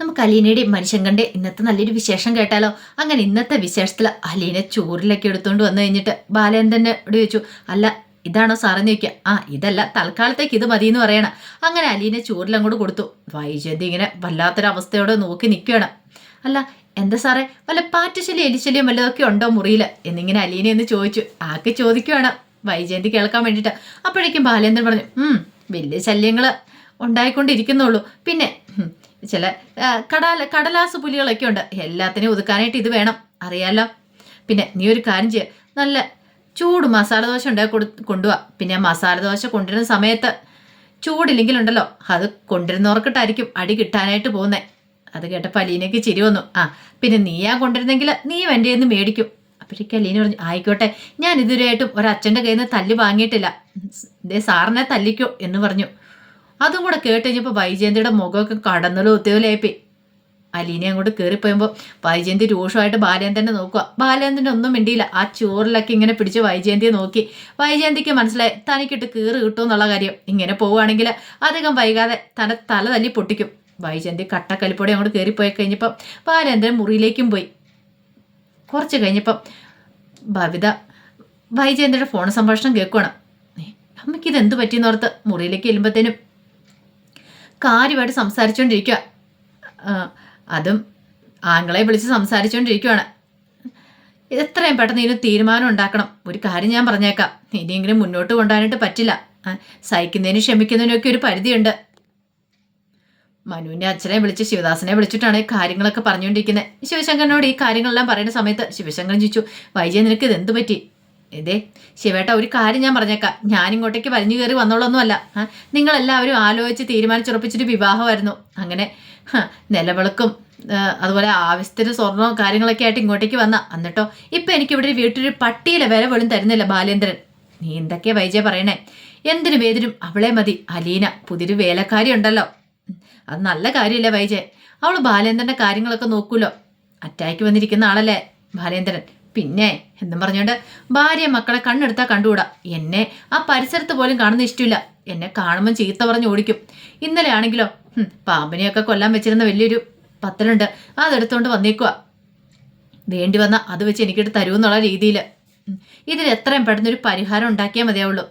നമുക്ക് അലീനയുടെയും മനുഷ്യങ്കന്റെ ഇന്നത്തെ നല്ലൊരു വിശേഷം കേട്ടാലോ? അങ്ങനെ ഇന്നത്തെ വിശേഷത്തിൽ അലീന ചോറിലൊക്കെ എടുത്തുകൊണ്ട് വന്നു കഴിഞ്ഞിട്ട് ബാലേന്ദ്രനെ ചോദിച്ചു അല്ല ഇതാണോ സാറെന്ന് ചോദിക്കുക ആ ഇതല്ല തൽക്കാലത്തേക്ക് ഇത് മതി എന്ന് പറയണം. അങ്ങനെ അലീന ചോറിലങ്ങോട്ട് കൊടുത്തു. വൈജയന്തി ഇങ്ങനെ വല്ലാത്തൊരവസ്ഥയോടെ നോക്കി നിൽക്കുകയാണ് അല്ല എന്താ സാറേ വല്ല പാറ്റശല്യം എലിശല്യം വല്ലതൊക്കെ ഉണ്ടോ മുറിയിൽ എന്നിങ്ങനെ അലീന എന്ന് ചോദിച്ചു. ആക്ക് ചോദിക്കുകയാണ് വൈജയന്തി കേൾക്കാൻ വേണ്ടിയിട്ട്. അപ്പോഴേക്കും ബാലേന്ദ്രൻ പറഞ്ഞു വലിയ ശല്യങ്ങൾ ഉണ്ടായിക്കൊണ്ടിരിക്കുന്നുള്ളൂ. പിന്നെ ചില കടാല കടല കടലാസ് പുലികളൊക്കെ ഉണ്ട്. എല്ലാത്തിനെയും ഒതുക്കാനായിട്ട് ഇത് വേണം. അറിയാലോ? പിന്നെ നീ ഒരു കാര്യം ചെയ്യുക നല്ല ചൂട് മസാല ദോശ ഉണ്ടാക്കി കൊടു കൊണ്ടുപോവാ പിന്നെ മസാല ദോശ കൊണ്ടുവരുന്ന സമയത്ത് ചൂടില്ലെങ്കിലുണ്ടല്ലോ അത് കൊണ്ടുവരുന്നവർക്കിട്ടായിരിക്കും അടി കിട്ടാനായിട്ട് പോകുന്നത് അത് കേട്ടപ്പോൾ അലീനയ്ക്ക് ചിരി വന്നു. ആ പിന്നെ നീയാ കൊണ്ടുവരുന്നെങ്കിൽ നീ എന്റെ നിന്ന് മേടിക്കും. അപ്പോഴേക്കും അലീന പറഞ്ഞു ആയിക്കോട്ടെ ഞാൻ ഇതുവരെയായിട്ടും ഒരച്ഛന്റെ കയ്യിൽ നിന്ന് തല്ല് വാങ്ങിയിട്ടില്ല. ദേ സാറിനെ തല്ലിക്കോ എന്ന് പറഞ്ഞു. അതും കൂടെ കേട്ട് കഴിഞ്ഞപ്പോൾ വൈജയന്തിയുടെ മുഖമൊക്കെ കടന്നലോ ഒത്തേലേപ്പി അലീനെ അങ്ങോട്ട് കയറിപ്പോയുമ്പോൾ വൈജയന്തി രൂക്ഷമായിട്ട് ബാലേന്ദ്രനെ നോക്കുക ബാലയന്തിന്റെ ഒന്നും മിണ്ടിയില്ല. ആ ചോറിലൊക്കെ ഇങ്ങനെ പിടിച്ച് വൈജയന്തിയെ നോക്കി. വൈജയന്തിക്ക് മനസ്സിലായി തനിക്കിട്ട് കീറ് കിട്ടും എന്നുള്ള കാര്യം. ഇങ്ങനെ പോവുകയാണെങ്കിൽ അധികം വൈകാതെ തന്നെ തല തല്ലി പൊട്ടിക്കും. വൈജയന്തി കട്ടക്കലിപ്പോടെ അങ്ങോട്ട് കയറിപ്പോയി കഴിഞ്ഞപ്പം ബാലേന്ദ്രൻ മുറിയിലേക്കും പോയി. കുറച്ച് കഴിഞ്ഞപ്പം ഭവിത വൈജയന്തിയുടെ ഫോൺ സംഭാഷണം കേൾക്കുകയാണ് അമ്മയ്ക്ക് ഇത് എന്ത് പറ്റിയെന്ന് ഓർത്ത് മുറിയിലേക്ക് ചെല്ലുമ്പോഴത്തേനും കാര്യമായിട്ട് സംസാരിച്ചുകൊണ്ടിരിക്കുക അതും ആങ്ങളെ വിളിച്ച് സംസാരിച്ചുകൊണ്ടിരിക്കുകയാണ് എത്രയും പെട്ടെന്ന് ഇതിന് തീരുമാനം ഉണ്ടാക്കണം. ഒരു കാര്യം ഞാൻ പറഞ്ഞേക്കാം. ഇനിയെങ്കിലും മുന്നോട്ട് കൊണ്ടുപോകാനായിട്ട് പറ്റില്ല. സഹിക്കുന്നതിന് സഹിക്കുന്നതിനും ക്ഷമിക്കുന്നതിനും ഒക്കെ ഒരു പരിധിയുണ്ട്. മനുവിന്റെ അച്ഛനെ വിളിച്ച് ശിവദാസനെ വിളിച്ചിട്ടാണ് ഈ കാര്യങ്ങളൊക്കെ പറഞ്ഞുകൊണ്ടിരിക്കുന്നത് ശിവശങ്കരനോട് ഈ കാര്യങ്ങളെല്ലാം പറയുന്ന സമയത്ത് ശിവശങ്കരൻ ചോദിച്ചു വൈജയ നിനക്ക് ഇതെന്ത് പറ്റി? ഇതേ ശിവേട്ട ഒരു കാര്യം ഞാൻ പറഞ്ഞേക്കാം. ഞാൻ ഇങ്ങോട്ടേക്ക് വലിഞ്ഞു കയറി വന്നോളൊന്നുമല്ല. നിങ്ങളെല്ലാവരും ആലോചിച്ച് തീരുമാനിച്ചുറപ്പിച്ചിട്ട് വിവാഹമായിരുന്നു. അങ്ങനെ നിലവിളക്കും അതുപോലെ ആവശ്യത്തിന് സ്വർണവും കാര്യങ്ങളൊക്കെ ആയിട്ട് ഇങ്ങോട്ടേക്ക് വന്ന. എന്നിട്ടോ ഇവിടെ വീട്ടിലൊരു പട്ടിയിലെ വില പോലും തരുന്നില്ല ബാലേന്ദ്രൻ. നീ എന്തൊക്കെയാ വൈജയ പറയണേ? എന്തിനു വേദിനും അവളെ മതി. അലീന പുതിയൊരു വേലക്കാരി ഉണ്ടല്ലോ. അത് നല്ല കാര്യമല്ലേ വൈജയ്? അവൾ ബാലേന്ദ്രന്റെ കാര്യങ്ങളൊക്കെ നോക്കൂലോ? അറ്റാക്ക് വന്നിരിക്കുന്ന ആളല്ലേ ബാലേന്ദ്രൻ? പിന്നെ എന്നും പറഞ്ഞുകൊണ്ട് ഭാര്യ മക്കളെ കണ്ണെടുത്താൽ കണ്ടുകൂടാ. എന്നെ ആ പരിസരത്ത് പോലും കാണുന്ന ഇഷ്ടമില്ല എന്നെ കാണുമ്പോൾ ചീത്ത പറഞ്ഞ് ഓടിക്കും. ഇന്നലെ ആണെങ്കിലോ പാമ്പിനെയൊക്കെ കൊല്ലാൻ വെച്ചിരുന്ന വലിയൊരു പത്തലുണ്ട്. അതെടുത്തോണ്ട് വന്നേക്കുക വേണ്ടി വന്ന അത് വെച്ച് എനിക്കിട്ട് തരുമെന്നുള്ള രീതിയിൽ ഇതിൽ എത്രയും പെട്ടെന്ന് ഒരു പരിഹാരം ഉണ്ടാക്കിയാൽ മതിയാവുള്ളൂ.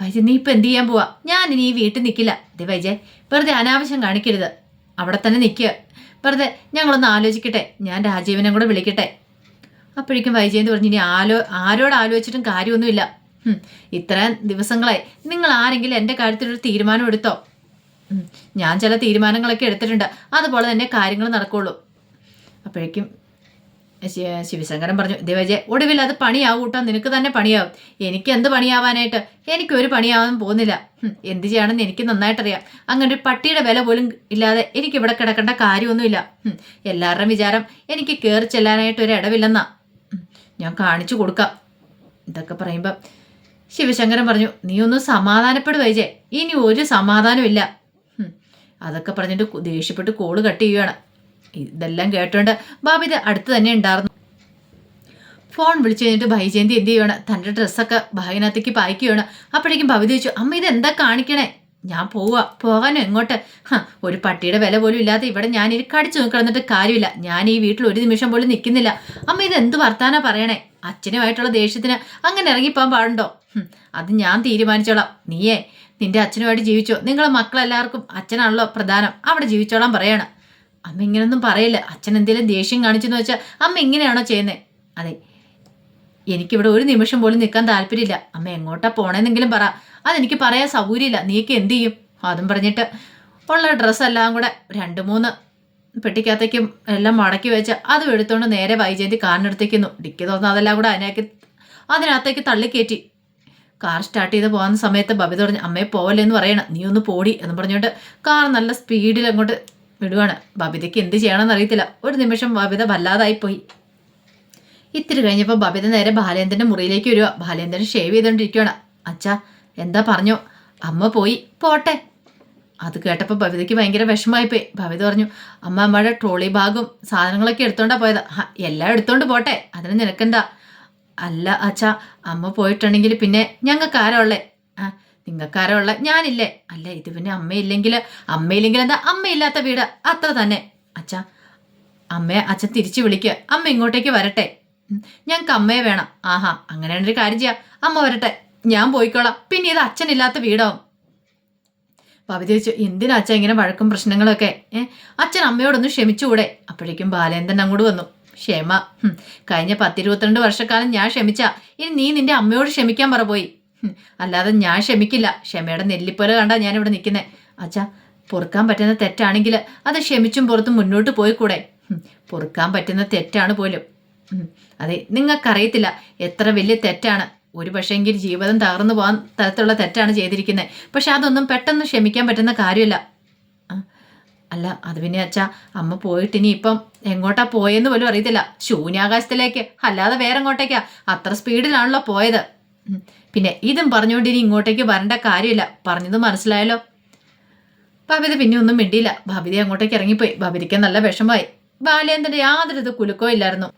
വൈജ നീ ഇപ്പം എന്ത് ചെയ്യാൻ പോവാ? ഞാൻ ഇനി ഈ വീട്ടിൽ നിൽക്കില്ല അതെ വൈജയ് വെറുതെ അനാവശ്യം കാണിക്കരുത്. അവിടെ തന്നെ നിൽക്കുക വെറുതെ ഞങ്ങളൊന്ന് ആലോചിക്കട്ടെ. ഞാൻ രാജീവനെ കൂടെ വിളിക്കട്ടെ. അപ്പോഴേക്കും വൈജയന്ത് പറഞ്ഞു ഇനി ആലോ ആരോട് ആലോചിച്ചിട്ടും കാര്യമൊന്നുമില്ല. ഇത്രയും ദിവസങ്ങളായി. നിങ്ങൾ ആരെങ്കിലും എന്റെ കാര്യത്തിലൊരു തീരുമാനം എടുത്തോ? ഞാൻ ചില തീരുമാനങ്ങളൊക്കെ എടുത്തിട്ടുണ്ട്. അതുപോലെ തന്നെ കാര്യങ്ങൾ നടക്കുള്ളൂ. അപ്പോഴേക്കും ശിവശങ്കരൻ പറഞ്ഞു ദേവജയ ഒടുവിൽ അത് പണിയാവും കേട്ടോ നിനക്ക് തന്നെ പണിയാവും. എനിക്ക് എന്ത് പണിയാവാനായിട്ട്? എനിക്കൊരു പണിയാവാൻ പോകുന്നില്ല. എന്ത് ചെയ്യണമെന്ന് എനിക്ക് നന്നായിട്ടറിയാം. അങ്ങനെ ഒരു പട്ടിയുടെ വില പോലും ഇല്ലാതെ എനിക്ക് ഇവിടെ കിടക്കേണ്ട കാര്യമൊന്നുമില്ല. എല്ലാവരുടെയും വിചാരം എനിക്ക് കയറി ചെല്ലാനായിട്ട് ഒരു ഇടവില്ലെന്നാ. ഞാൻ കാണിച്ചു കൊടുക്കാം. ഇതൊക്കെ പറയുമ്പം ശിവശങ്കരൻ പറഞ്ഞു നീ ഒന്ന് സമാധാനപ്പെടു വൈജേ. ഇനി ഒരു സമാധാനമില്ല അതൊക്കെ പറഞ്ഞിട്ട് ദേഷ്യപ്പെട്ട് കോൾ കട്ട് ചെയ്യുകയാണ് ഇതെല്ലാം കേട്ടോണ്ട് ബാബിത് അടുത്ത് തന്നെ ഉണ്ടായിരുന്നു ഫോൺ വിളിച്ചു കഴിഞ്ഞിട്ട് ഭൈജയന്തി എന്ത് ചെയ്യുകയാണ് തന്റെ ഡ്രസ്സൊക്കെ ബാഗിനകത്തേക്ക് പായിക്കുകയാണ് അപ്പോഴേക്കും ഭവിത ചോദിച്ചു അമ്മ ഇതെന്താ കാണിക്കണേ? ഞാൻ പോവുക പോകാനോ എങ്ങോട്ട്? ഒരു പട്ടിയുടെ വില പോലും ഇല്ലാതെ ഇവിടെ ഞാൻ ഇനി കടിച്ചു നോക്കിടന്നിട്ട് കാര്യമില്ല. ഞാൻ ഈ വീട്ടിൽ ഒരു നിമിഷം പോലും നിൽക്കുന്നില്ല. അമ്മ ഇത് എന്ത് വർത്താനാ പറയണേ? അച്ഛനുമായിട്ടുള്ള ദേഷ്യത്തിന് അങ്ങനെ ഇറങ്ങിപ്പോകാൻ പാടുണ്ടോ? അത് ഞാൻ തീരുമാനിച്ചോളാം. നീയേ നിന്റെ അച്ഛനുമായിട്ട് ജീവിച്ചോ? നിങ്ങളെ മക്കളെല്ലാവർക്കും അച്ഛനാണല്ലോ പ്രധാനം. അവിടെ ജീവിച്ചോളാം പറയാണ്. അമ്മ ഇങ്ങനൊന്നും പറയില്ല. അച്ഛൻ എന്തെങ്കിലും ദേഷ്യം കാണിച്ചെന്ന് വെച്ചാൽ അമ്മ ഇങ്ങനെയാണോ ചെയ്യുന്നത് അതെ എനിക്കിവിടെ ഒരു നിമിഷം പോലും നിൽക്കാൻ താല്പര്യമില്ല. അമ്മ എങ്ങോട്ടാ പോണേന്നെങ്കിലും പറ. അതെനിക്ക് പറയാൻ സൗകര്യമില്ല. നീക്ക് എന്ത് ചെയ്യും? അതും പറഞ്ഞിട്ട് ഉള്ള ഡ്രസ്സെല്ലാം കൂടെ രണ്ട് മൂന്ന് പെട്ടിക്കകത്തേക്കും എല്ലാം മടക്കി വെച്ച് അതും എടുത്തുകൊണ്ട് നേരെ വൈജയന്തി കാറിനടുത്തേക്കുന്നു ഡിക്കി തോന്നുന്നു അതെല്ലാം കൂടെ അതിനകത്ത് അതിനകത്തേക്ക് തള്ളിക്കയറ്റി കാർ സ്റ്റാർട്ട് ചെയ്ത് പോകുന്ന സമയത്ത് ബബി പറഞ്ഞു അമ്മയെ പോവല്ലേ എന്ന് പറയണം. നീ ഒന്ന് പോടി എന്ന് പറഞ്ഞുകൊണ്ട് കാർ നല്ല സ്പീഡിൽ അങ്ങോട്ട് വിടുവാണ്. ബബിതയ്ക്ക് എന്ത് ചെയ്യണമെന്ന് അറിയത്തില്ല. ഒരു നിമിഷം ബബിത വല്ലാതായി പോയി ഇത്തിരി കഴിഞ്ഞപ്പോൾ ബബിത നേരെ ബാലേന്ദ്രന്റെ മുറിയിലേക്ക് വരിക ബാലേന്ദ്രൻ ഷേവ് ചെയ്തുകൊണ്ടിരിക്കുകയാണ് അച്ഛാ എന്താ പറഞ്ഞു? അമ്മ പോയി. പോട്ടെ. അത് കേട്ടപ്പോൾ ബബിതയ്ക്ക് ഭയങ്കര വിഷമമായിപ്പോയി. ബബിത പറഞ്ഞു അമ്മ അമ്മയുടെ ട്രോളി ബാഗും സാധനങ്ങളൊക്കെ എടുത്തോണ്ടാ പോയത്. "ഹ, എല്ലാം എടുത്തോണ്ട് പോട്ടെ. അതിന് നിനക്കെന്താ? അല്ല അച്ഛാ അമ്മ പോയിട്ടുണ്ടെങ്കിൽ പിന്നെ ഞങ്ങൾക്ക് ഉള്ളേ? ആ നിങ്ങൾക്കാരാ ഉള്ളേ? ഞാനില്ലേ. അല്ല ഇത് പിന്നെ അമ്മയില്ലെങ്കിൽ അമ്മയില്ലെങ്കിൽ എന്താ? അമ്മയില്ലാത്ത വീട്. അത്ര തന്നെ. അച്ഛാ അമ്മയെ അച്ഛൻ തിരിച്ചു വിളിക്കുക അമ്മ ഇങ്ങോട്ടേക്ക് വരട്ടെ. ഞങ്ങൾക്ക് അമ്മയെ വേണം. ആഹാ അങ്ങനെയാണൊരു കാര്യം ചെയ്യാം. അമ്മ വരട്ടെ ഞാൻ പോയിക്കോളാം. പിന്നെ ഇത് അച്ഛനില്ലാത്ത വീടാവും. പവിത ചോദിച്ചു എന്തിനാ അച്ഛൻ ഇങ്ങനെ വഴക്കും പ്രശ്നങ്ങളൊക്കെ? ഏഹ് അച്ഛൻ അമ്മയോടൊന്ന് ക്ഷമിച്ചുകൂടെ? അപ്പോഴേക്കും ബാലേന്ദ്രൻ അങ്ങോട്ട് വന്നു. ക്ഷമ കഴിഞ്ഞ പത്തിരുപത്തിരണ്ട് വർഷക്കാലം ഞാൻ ക്ഷമിച്ച. ഇനി നീ നിന്റെ അമ്മയോട് ക്ഷമിക്കാൻ പറ പോയി. അല്ലാതെ ഞാൻ ക്ഷമിക്കില്ല. ക്ഷമയുടെ നെല്ലിപ്പോലെ കണ്ടാ ഞാൻ ഇവിടെ നിൽക്കുന്നത് അച്ഛാ പൊറുക്കാൻ പറ്റുന്ന തെറ്റാണെങ്കിൽ അത് ക്ഷമിച്ചും പുറത്തും മുന്നോട്ട് പോയിക്കൂടെ? കൂടെ പൊറുക്കാൻ പറ്റുന്ന തെറ്റാണ് പോലും. അതെ നിങ്ങൾക്കറിയത്തില്ല എത്ര വലിയ തെറ്റാണ്. ഒരു പക്ഷേങ്കിൽ ജീവിതം തകർന്നു പോകാൻ തരത്തിലുള്ള തെറ്റാണ് ചെയ്തിരിക്കുന്നത് പക്ഷെ അതൊന്നും പെട്ടെന്ന് ക്ഷമിക്കാൻ പറ്റുന്ന കാര്യമല്ല. അല്ല അത് പിന്നെ അച്ഛാ അമ്മ പോയിട്ട് ഇനി ഇപ്പം എങ്ങോട്ടാ പോയെന്ന് പോലും അറിയത്തില്ല. ശൂന്യാകാശത്തിലേക്ക് അല്ലാതെ വേറെ എങ്ങോട്ടേക്കാ അത്ര സ്പീഡിലാണല്ലോ പോയത്. പിന്നെ ഇതും പറഞ്ഞുകൊണ്ട് ഇനി ഇങ്ങോട്ടേക്ക് വരേണ്ട കാര്യമില്ല. പറഞ്ഞത് മനസ്സിലായല്ലോ? ഭവിത പിന്നെ ഒന്നും മിണ്ടിയില്ല. ഭവിത അങ്ങോട്ടേക്ക് ഇറങ്ങിപ്പോയി. ഭവിതയ്ക്ക് നല്ല വിഷമമായി. ബാലേന്ദ്രന്റെ യാതൊരു ഇത് കുലുക്കോ ഇല്ലായിരുന്നു.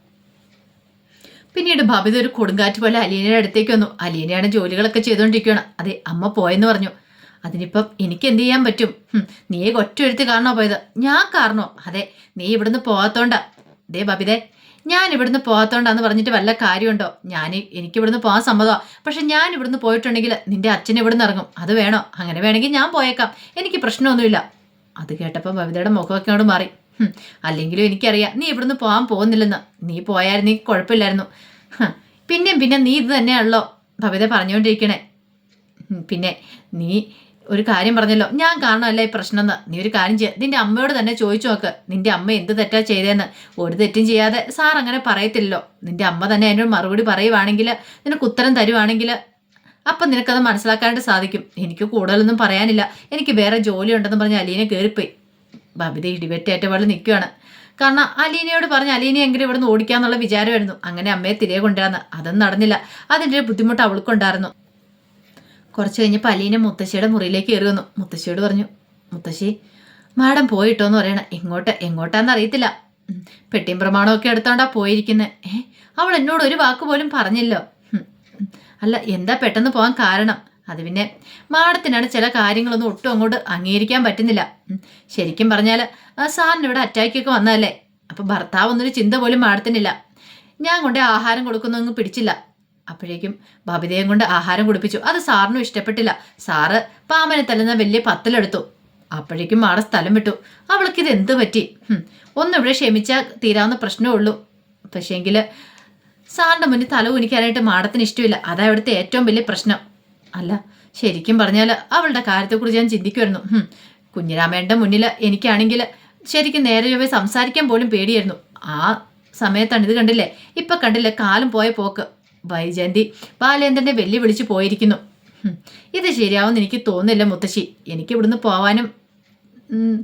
പിന്നീട് ബബിത ഒരു കൊടുങ്കാറ്റ് പോലെ അലീനയുടെ അടുത്തേക്ക് വന്നു. അലീനയാണ് ജോലികളൊക്കെ ചെയ്തുകൊണ്ടിരിക്കുകയാണ്. അതെ അമ്മ പോയെന്ന് പറഞ്ഞു. അതിനിപ്പം എനിക്ക് എന്ത് ചെയ്യാൻ പറ്റും? നീയെ നീ ഒറ്റ എഴുത്ത് കാരണോ പോയത്? ഞാൻ കാരണോ? അതെ നീ ഇവിടുന്ന് പോകാത്തോണ്ടാ ദേ ബബിതേ ഞാൻ ഇവിടുന്ന് പോകാത്തോണ്ടാന്ന് പറഞ്ഞിട്ട് വല്ല കാര്യമുണ്ടോ? ഞാൻ എനിക്ക് ഇവിടുന്ന് പോകാൻ സമ്മതമാ. പക്ഷെ ഞാൻ ഇവിടുന്ന് പോയിട്ടുണ്ടെങ്കിൽ നിന്റെ അച്ഛൻ ഇവിടുന്ന് ഇറങ്ങും. അത് വേണോ? അങ്ങനെ വേണമെങ്കിൽ ഞാൻ പോയേക്കാം. എനിക്ക് പ്രശ്നമൊന്നുമില്ല. അത് കേട്ടപ്പോൾ ബബിതയുടെ മുഖമൊക്കെ അങ്ങോട്ട് മാറി. അല്ലെങ്കിലും എനിക്കറിയാം നീ ഇവിടുന്ന് പോകാൻ പോകുന്നില്ലെന്ന്. നീ പോയായിരുന്നെങ്കിൽ കുഴപ്പമില്ലായിരുന്നു. പിന്നെയും പിന്നെ നീ ഇത് തന്നെയാണല്ലോ ഭവിത പറഞ്ഞുകൊണ്ടിരിക്കണേ. പിന്നെ നീ ഒരു കാര്യം പറഞ്ഞല്ലോ ഞാൻ കാരണമല്ല ഈ പ്രശ്നം എന്ന് നീ ഒരു കാര്യം ചെയ്യുക നിന്റെ അമ്മയോട് തന്നെ ചോദിച്ചു നോക്ക് നിന്റെ അമ്മ എന്ത് തെറ്റാ ചെയ്തതെന്ന് ഒരു തെറ്റും ചെയ്യാതെ സാർ അങ്ങനെ പറയത്തില്ലല്ലോ. നിന്റെ അമ്മ തന്നെ എന്നോട് മറുപടി പറയുവാണെങ്കിൽ നിനക്ക് ഉത്തരം തരുവാണെങ്കിൽ അപ്പം നിനക്കത് മനസ്സിലാക്കാനായിട്ട് സാധിക്കും. എനിക്ക് കൂടുതലൊന്നും പറയാനില്ല. എനിക്ക് വേറെ ജോലി ഉണ്ടെന്ന് പറഞ്ഞ് അലീനെ കയറിപ്പോയി. ബബിത ഇടിവെറ്റേറ്റ പോലെ നിൽക്കുകയാണ്. കാരണം അലീനയോട് പറഞ്ഞ് അലീനെ എങ്കിലും ഇവിടുന്ന് ഓടിക്കാന്നുള്ള വിചാരമായിരുന്നു. അങ്ങനെ അമ്മയെ തിരികെ കൊണ്ടുവന്ന് അതൊന്നും നടന്നില്ല. അതിന്റെ ബുദ്ധിമുട്ട് അവൾക്കുണ്ടായിരുന്നു. കുറച്ച് കഴിഞ്ഞപ്പോൾ അലീന മുത്തശ്ശിയുടെ മുറിയിലേക്ക് കയറി വന്നു. മുത്തശ്ശിയോട് പറഞ്ഞു മുത്തശ്ശി മാഡം പോയിട്ടോ എന്ന് പറയണ. എങ്ങോട്ട് എങ്ങോട്ടാന്ന് അറിയത്തില്ല. പെട്ടിയും പ്രമാണമൊക്കെ എടുത്തോണ്ടാ പോയിരിക്കുന്നത് ഏ അവൾ എന്നോട് ഒരു വാക്ക് പോലും പറഞ്ഞില്ലോ. അല്ല എന്താ പെട്ടെന്ന് പോകാൻ കാരണം? അത് പിന്നെ മാഡത്തിനാണ് ചില കാര്യങ്ങളൊന്നും ഒട്ടും അങ്ങോട്ട് അംഗീകരിക്കാൻ പറ്റുന്നില്ല. ശരിക്കും പറഞ്ഞാൽ സാറിന് ഇവിടെ അറ്റാക്കൊക്കെ വന്നതല്ലേ? അപ്പോൾ ഭർത്താവ് ഒന്നൊരു ചിന്ത പോലും മാഡത്തിനില്ല. ഞാൻ കൊണ്ട് ആഹാരം കൊടുക്കുന്നൊന്നും പിടിച്ചില്ല. അപ്പോഴേക്കും ബബിതയും കൊണ്ട് ആഹാരം കുടിപ്പിച്ചു. അത് സാറിനും ഇഷ്ടപ്പെട്ടില്ല. സാറ് പാമ്പനെ തല്ലുന്ന വലിയ പത്തലെടുത്തു. അപ്പോഴേക്കും മാഡ സ്ഥലം വിട്ടു. അവൾക്ക് ഇത് എന്ത് പറ്റി? ഒന്നിവിടെ ക്ഷമിച്ചാൽ തീരാവുന്ന പ്രശ്നമേ ഉള്ളൂ. പക്ഷേങ്കിൽ സാറിന്റെ മുന്നിൽ തല കുനിക്കാനായിട്ട് മാഡത്തിന് ഇഷ്ടമില്ല. അതാ ഇവിടുത്തെ ഏറ്റവും വലിയ പ്രശ്നം. അല്ല ശരിക്കും പറഞ്ഞാൽ അവളുടെ കാര്യത്തെക്കുറിച്ച് ഞാൻ ചിന്തിക്കുമായിരുന്നു കുഞ്ഞിരാമേന്റെ മുന്നിൽ എനിക്കാണെങ്കിൽ ശരിക്കും നേരെ ചൊവ്വേ സംസാരിക്കാൻ പോലും പേടിയായിരുന്നു. ആ സമയത്താണ് ഇത് കണ്ടില്ലേ? ഇപ്പം കണ്ടില്ലേ? കാലം പോയ പോക്ക്. വൈജയന്തി ബാലേന്ദ്രനെ വെല്ലു വിളിച്ച് പോയിരിക്കുന്നു. ഇത് ശരിയാവുമെന്ന് എനിക്ക് തോന്നുന്നില്ല മുത്തശ്ശി. എനിക്ക് ഇവിടുന്ന് പോവാനും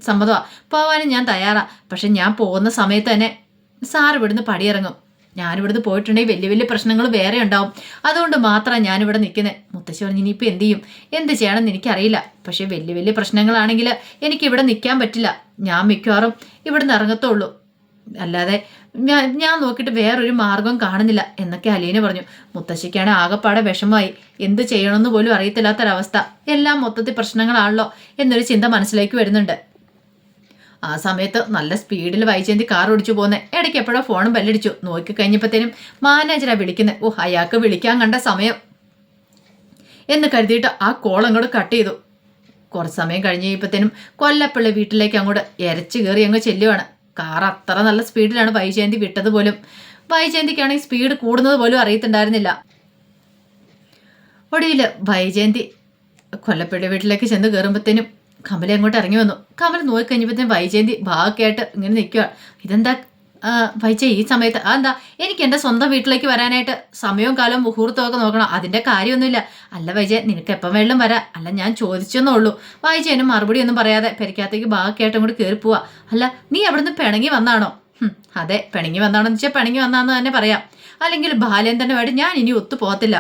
സമ്മതമാണ് പോവാനും ഞാൻ തയ്യാറാണ് പക്ഷെ ഞാൻ പോകുന്ന സമയത്ത് തന്നെ സാർ ഇവിടുന്ന് പടിയിറങ്ങും. ഞാനിവിടുന്ന് പോയിട്ടുണ്ടെങ്കിൽ വലിയ വലിയ പ്രശ്നങ്ങൾ വേറെ ഉണ്ടാവും. അതുകൊണ്ട് മാത്രമാണ് ഞാനിവിടെ നിൽക്കുന്നത് മുത്തശ്ശി പറഞ്ഞു ഇനിയിപ്പോൾ എന്ത് ചെയ്യും? എന്ത് ചെയ്യണമെന്ന് എനിക്കറിയില്ല. പക്ഷേ വലിയ വലിയ പ്രശ്നങ്ങളാണെങ്കിൽ എനിക്ക് ഇവിടെ നിൽക്കാൻ പറ്റില്ല. ഞാൻ മിക്കവാറും ഇവിടുന്ന് ഇറങ്ങത്തുള്ളൂ. അല്ലാതെ ഞാൻ ഞാൻ നോക്കിയിട്ട് വേറൊരു മാർഗം കാണുന്നില്ല എന്നൊക്കെ അലീന പറഞ്ഞു. മുത്തശ്ശിക്കാണ് ആകെപ്പാടെ വിഷമമായി. എന്ത് ചെയ്യണമെന്ന് പോലും അറിയത്തില്ലാത്തൊരവസ്ഥ. എല്ലാം മൊത്തത്തിൽ പ്രശ്നങ്ങളാണല്ലോ എന്നൊരു ചിന്ത മനസ്സിലേക്ക് വരുന്നുണ്ട്. ആ സമയത്ത് നല്ല സ്പീഡിൽ വായിച്ചേന്തി കാർ ഓടിച്ചു പോകുന്നത് ഇടയ്ക്ക് എപ്പോഴോ ഫോണും ബെല്ലടിച്ചു. നോക്കി കഴിഞ്ഞപ്പോഴത്തേനും മാനേജറാ വിളിക്കുന്നത് ഓ അയാൾക്ക് വിളിക്കാൻ കണ്ട സമയം. എന്ന് കരുതിയിട്ട് ആ കോൾ അങ്ങോട്ട് കട്ട് ചെയ്തു. കുറച്ച് സമയം കഴിഞ്ഞ് കഴിയുമ്പോഴത്തേനും കൊല്ലപ്പള്ളി വീട്ടിലേക്ക് അങ്ങോട്ട് ഇരച്ച് കയറി അങ്ങ് ചെല്ലുവാണ്. കാർ അത്ര നല്ല സ്പീഡിലാണ് വൈജയന്തി വിട്ടത് പോലും. വൈജയന്തിക്കാണെങ്കിൽ സ്പീഡ് കൂടുന്നത് പോലും അറിയത്തുണ്ടായിരുന്നില്ല. ഒടുവിൽ വൈജയന്തി കൊല്ലപ്പള്ളി വീട്ടിലേക്ക് ചെന്ന് കയറുമ്പോഴത്തേനും കമല അങ്ങോട്ട് ഇറങ്ങി വന്നു. കമല നോക്കി കഴിഞ്ഞപ്പോഴത്തേനും വൈജയന്തി ഭാഗമായിട്ട് ഇങ്ങനെ നിൽക്കുക ഇതെന്താ വൈജ ഈ സമയത്ത് അതെന്താ എനിക്ക് എന്റെ സ്വന്തം വീട്ടിലേക്ക് വരാനായിട്ട് സമയവും കാലവും മുഹൂർത്തവും ഒക്കെ നോക്കണം. അതിന്റെ കാര്യമൊന്നുമില്ല. അല്ല വൈജയ നിനക്ക് എപ്പം വേണം വരാം. അല്ല ഞാൻ ചോദിച്ചെന്നേ ഉള്ളൂ. മറുപടി ഒന്നും പറയാതെ പെരക്കകത്തേക്ക് ബാക്കിയായിട്ട് അങ്ങോട്ട് കയറി പോവാ. അല്ല നീ അവിടുന്ന് പിണങ്ങി വന്നാണോ? അതെ പിണങ്ങി വന്നാണോ എന്ന് വെച്ചാൽ പിണങ്ങി വന്നാന്ന് തന്നെ പറയാം. അല്ലെങ്കിൽ ബാലേന്ദ്രനുമായിട്ട് ഞാൻ ഇനി ഒത്തു പോകത്തില്ല.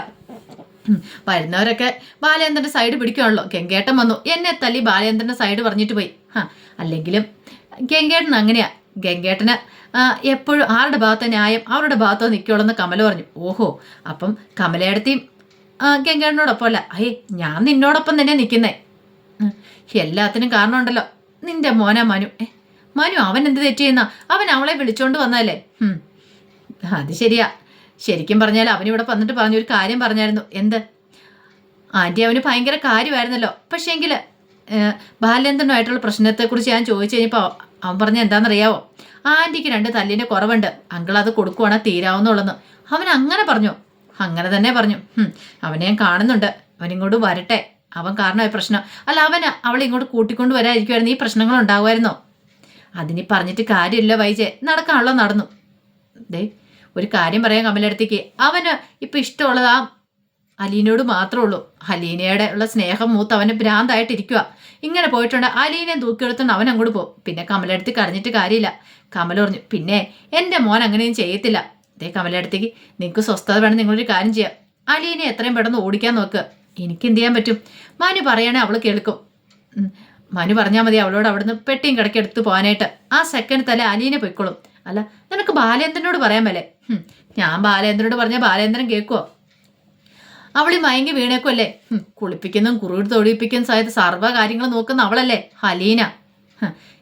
വരുന്നവരൊക്കെ ബാലേന്ദ്രന്റെ സൈഡ് പിടിക്കുകയാണല്ലോ ഗംഗേട്ടൻ വന്നു. എന്നെ തല്ലി ബാലേന്ദ്രന്റെ സൈഡ് പറഞ്ഞിട്ട് പോയി. ഹാ. അല്ലെങ്കിലും ഗംഗേട്ടൻ അങ്ങനെയാ. ഗംഗേട്ടന് എപ്പോഴും ആരുടെ ഭാഗത്തെ ന്യായം അവരുടെ ഭാഗത്തോ നിൽക്കുകയുള്ളെന്ന് കമല പറഞ്ഞു. ഓഹോ. അപ്പം കമലയിടത്തെയും ഗംഗേട്ടനോടൊപ്പം അല്ല അയ്യ ഞാൻ നിന്നോടൊപ്പം തന്നെ നിൽക്കുന്നേ. എല്ലാത്തിനും കാരണമുണ്ടല്ലോ. നിന്റെ മോനാ മനു. മനു അവൻ എന്ത് തെറ്റ് ചെയ്യുന്ന? അവൻ അവളെ വിളിച്ചോണ്ട് വന്നല്ലേ ഹും. അത് ശരിയാ. ശരിക്കും പറഞ്ഞാൽ അവനിവിടെ വന്നിട്ട് പറഞ്ഞ ഒരു കാര്യം പറഞ്ഞായിരുന്നു. എന്ത്? ആന്റി അവന് ഭയങ്കര കാര്യമായിരുന്നല്ലോ. പക്ഷേങ്കിൽ ബാല്യന്തനുമായിട്ടുള്ള പ്രശ്നത്തെക്കുറിച്ച് ഞാൻ ചോദിച്ചു കഴിഞ്ഞപ്പോൾ അവൻ പറഞ്ഞ എന്താണെന്നറിയാവോ? ആന്റിക്ക് രണ്ട് തല്ലിന്റെ കുറവുണ്ട്. അങ്കിൾ അത് കൊടുക്കുവാണെങ്കിൽ തീരാവുന്നുള്ളെന്ന്. അവൻ അങ്ങനെ പറഞ്ഞു. അങ്ങനെ തന്നെ പറഞ്ഞു. അവനെ ഞാൻ കാണുന്നുണ്ട്. അവനിങ്ങോട്ട് വരട്ടെ. അവൻ കാരണമായ പ്രശ്നം. അല്ല അവന് അവളെ ഇങ്ങോട്ട് കൂട്ടിക്കൊണ്ട് വരാതിരിക്കുമായിരുന്നു ഈ പ്രശ്നങ്ങൾ ഉണ്ടാകുമായിരുന്നോ അതിനി പറഞ്ഞിട്ട് കാര്യമില്ല വൈജെ. നടക്കാണല്ലോ നടന്നു. ദേ ഒരു കാര്യം പറയാം കമലടുത്തേക്ക് അവന് ഇപ്പം ഇഷ്ടമുള്ളത് ആ അലീനയോട് മാത്രമേ ഉള്ളൂ. അലീനയുടെ ഉള്ള സ്നേഹം മൂത്ത് അവന് ഭ്രാന്തായിട്ടിരിക്കുക ഇങ്ങനെ പോയിട്ടുണ്ട്. അലീനെ തൂക്കിയെടുത്തോണ്ട് അവൻ അങ്ങോട്ട് പോകും. പിന്നെ കമലടുത്ത് കരഞ്ഞിട്ട് കാര്യമില്ല. കമൽ പറഞ്ഞു പിന്നെ എന്റെ മോൻ അങ്ങനെയും ചെയ്യത്തില്ല. അതേ കമലടുത്തേക്ക് നിങ്ങൾക്ക് സ്വസ്ഥത വേണം നിങ്ങളൊരു കാര്യം ചെയ്യാം. അലീനെ എത്രയും പെട്ടെന്ന് ഓടിക്കാൻ നോക്ക്. എനിക്ക് എന്ത് ചെയ്യാൻ പറ്റും? മനു പറയണേ അവൾ കേൾക്കും. മനു പറഞ്ഞാൽ മതി അവളോട് അവിടുന്ന് പെട്ടിയും കിടക്കി എടുത്ത് പോകാനായിട്ട്. ആ സെക്കൻഡ് തല അലീനെ പൊയ്ക്കോളും. അല്ല നിനക്ക് ബാലേന്ദ്രനോട് പറയാൻ മേലെ. ഞാൻ ബാലേന്ദ്രനോട് പറഞ്ഞ ബാലേന്ദ്രൻ കേൾക്കുവോ? അവളി മയങ്ങി വീണേക്കുമല്ലേ കുളിപ്പിക്കുന്നതും കുറുകിട് തൊടിയിപ്പിക്കുന്ന സമയത്ത് സർവ കാര്യങ്ങൾ നോക്കുന്ന അവളല്ലേ ഹലീന.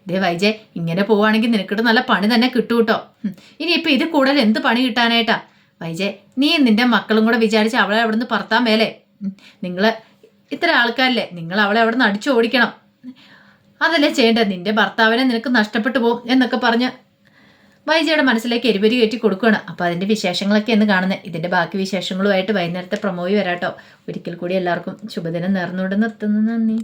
ഇതേ വൈജയ് ഇങ്ങനെ പോവാണെങ്കിൽ നിനക്കിട്ട് നല്ല പണി തന്നെ കിട്ടും കേട്ടോ ഇനി ഇനിയിപ്പോൾ ഇത് കൂടുതൽ എന്ത് പണി കിട്ടാനായിട്ടാ? വൈജയ് നീ നിന്റെ മക്കളും കൂടെ വിചാരിച്ച് അവളെ അവിടുന്ന് പറത്താൻ മേലെ. നിങ്ങൾ ഇത്ര ആൾക്കാരില്ലേ നിങ്ങൾ അവളെ അവിടെ നിന്ന് അടിച്ചു ഓടിക്കണം അതല്ലേ ചെയ്യേണ്ടത്? നിന്റെ ഭർത്താവിനെ നിനക്ക് നഷ്ടപ്പെട്ടു പോകും എന്നൊക്കെ പറഞ്ഞ് വൈജയുടെ മനസ്സിലേക്ക് എരിപരി കയറ്റി കൊടുക്കുകയാണ്. അപ്പോൾ അതിന്റെ വിശേഷങ്ങളൊക്കെ എന്ന് കാണുന്നത് ഇതിന്റെ ബാക്കി വിശേഷങ്ങളുമായിട്ട് വൈകുന്നേരത്തെ പ്രൊമോയി വരാട്ടോ. ഒരിക്കൽ കൂടി എല്ലാവർക്കും ശുഭദിനം നേർന്നുകൊണ്ട് നിർത്തുന്നു. നന്ദി.